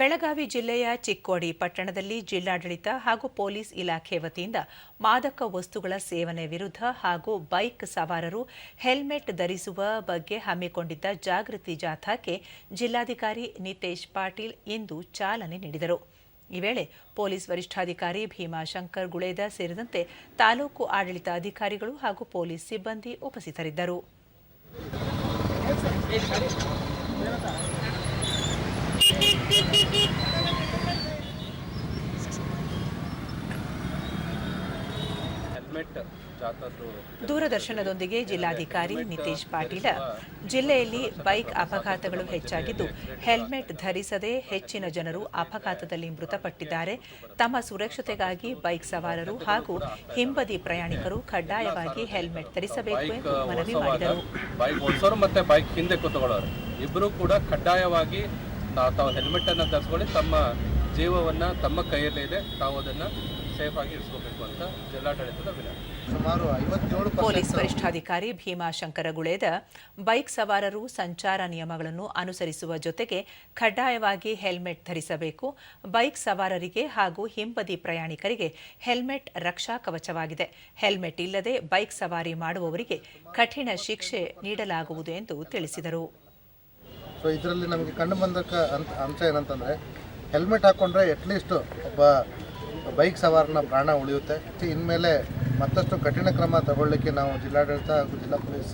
ಬೆಳಗಾವಿ ಜಿಲ್ಲೆಯ ಚಿಕ್ಕೋಡಿ ಪಟ್ಟಣದಲ್ಲಿ ಜಿಲ್ಲಾಡಳಿತ ಹಾಗೂ ಪೊಲೀಸ್ ಇಲಾಖೆ ವತಿಯಿಂದ ಮಾದಕ ವಸ್ತುಗಳ ಸೇವನೆ ವಿರುದ್ಧ ಹಾಗೂ ಬೈಕ್ ಸವಾರರು ಹೆಲ್ಮೆಟ್ ಧರಿಸುವ ಬಗ್ಗೆ ಹಮ್ಮಿಕೊಂಡಿದ್ದ ಜಾಗೃತಿ ಜಾಥಾಕ್ಕೆ ಜಿಲ್ಲಾಧಿಕಾರಿ ನಿತೇಶ್ ಪಾಟೀಲ್ ಇಂದು ಚಾಲನೆ ನೀಡಿದರು. ಈ ವೇಳೆ ಪೊಲೀಸ್ ವರಿಷ್ಠಾಧಿಕಾರಿ ಭೀಮಾಶಂಕರ್ ಗುಳೇದ ಸೇರಿದಂತೆ ತಾಲೂಕು ಆಡಳಿತ ಅಧಿಕಾರಿಗಳು ಹಾಗೂ ಪೊಲೀಸ್ ಸಿಬ್ಬಂದಿ ಉಪಸ್ಥಿತರಿದ್ದರು. ದೂರದರ್ಶನದೊಂದಿಗೆ ಜಿಲ್ಲಾಧಿಕಾರಿ ನಿತೇಶ್ ಪಾಟೀಲ ಜಿಲ್ಲೆಯಲ್ಲಿ ಬೈಕ್ ಅಪಘಾತಗಳು ಹೆಚ್ಚಾಗಿದ್ದು ಹೆಲ್ಮೆಟ್ ಧರಿಸದೆ ಹೆಚ್ಚಿನ ಜನರು ಅಪಘಾತದಲ್ಲಿ ಮೃತಪಟ್ಟಿದ್ದಾರೆ. ತಮ್ಮ ಸುರಕ್ಷತೆಗಾಗಿ ಬೈಕ್ ಸವಾರರು ಹಾಗೂ ಹಿಂಬದಿ ಪ್ರಯಾಣಿಕರು ಕಡ್ಡಾಯವಾಗಿ ಹೆಲ್ಮೆಟ್ ಧರಿಸಬೇಕು ಬೈಕ್ ಎಂದು ಮನವಿ ಮಾಡಿದರು. ಬೈಕ್ ಓಡಿಸೋರು ಮತ್ತೆ ಬೈಕ್ ಹಿಂದೆ ಕೂತ್ಕೊಳ್ಳೋರು. ಇಬ್ಬರು ಕೂಡ ಕಡ್ಡಾಯವಾಗಿ ತಾವು ಹೆಲ್ಮೆಟ್ ಅನ್ನು ಧರಿಸ್ಕೊಳ್ಳಿ ತಮ್ಮ ಜೀವವನ್ನ ತಮ್ಮ ಕೈಯಲ್ಲಿದೆ ತಾವು ಅದನ್ನ ಸೇಫ್ ಆಗಿ ಇರಿಸ್ಕೋಬೇಕು ಅಂತ ಜಿಲ್ಲಾಡಳಿತದ ವಿನಂತಿ. ಸುಮಾರು ಐವತ್ತೇಳು ಪೊಲೀಸ್ ವರಿಷ್ಠಾಧಿಕಾರಿ ಭೀಮಾಶಂಕರ ಗುಳೇದ ಬೈಕ್ ಸವಾರರು ಸಂಚಾರ ನಿಯಮಗಳನ್ನು ಅನುಸರಿಸುವ ಜೊತೆಗೆ ಕಡ್ಡಾಯವಾಗಿ ಹೆಲ್ಮೆಟ್ ಧರಿಸಬೇಕು. ಬೈಕ್ ಸವಾರರಿಗೆ ಹಾಗೂ ಹಿಂಬದಿ ಪ್ರಯಾಣಿಕರಿಗೆ ಹೆಲ್ಮೆಟ್ ರಕ್ಷಾ ಕವಚವಾಗಿದೆ. ಹೆಲ್ಮೆಟ್ ಇಲ್ಲದೆ ಬೈಕ್ ಸವಾರಿ ಮಾಡುವವರಿಗೆ ಕಠಿಣ ಶಿಕ್ಷೆ ನೀಡಲಾಗುವುದು ಎಂದು ತಿಳಿಸಿದರು. ಸೊ ಇದರಲ್ಲಿ ನಮಗೆ ಕಂಡು ಬಂದ ಅಂಶ ಏನಂತಂದರೆ ಹೆಲ್ಮೆಟ್ ಹಾಕ್ಕೊಂಡ್ರೆ ಅಟ್ಲೀಸ್ಟ್ ಒಬ್ಬ ಬೈಕ್ ಸವಾರನ ಪ್ರಾಣ ಉಳಿಯುತ್ತೆ. ಇನ್ಮೇಲೆ ಮತ್ತಷ್ಟು ಕಠಿಣ ಕ್ರಮ ತಗೊಳ್ಳಿಕ್ಕೆ ನಾವು ಜಿಲ್ಲಾಡಳಿತ ಹಾಗೂ ಜಿಲ್ಲಾ ಪೊಲೀಸ್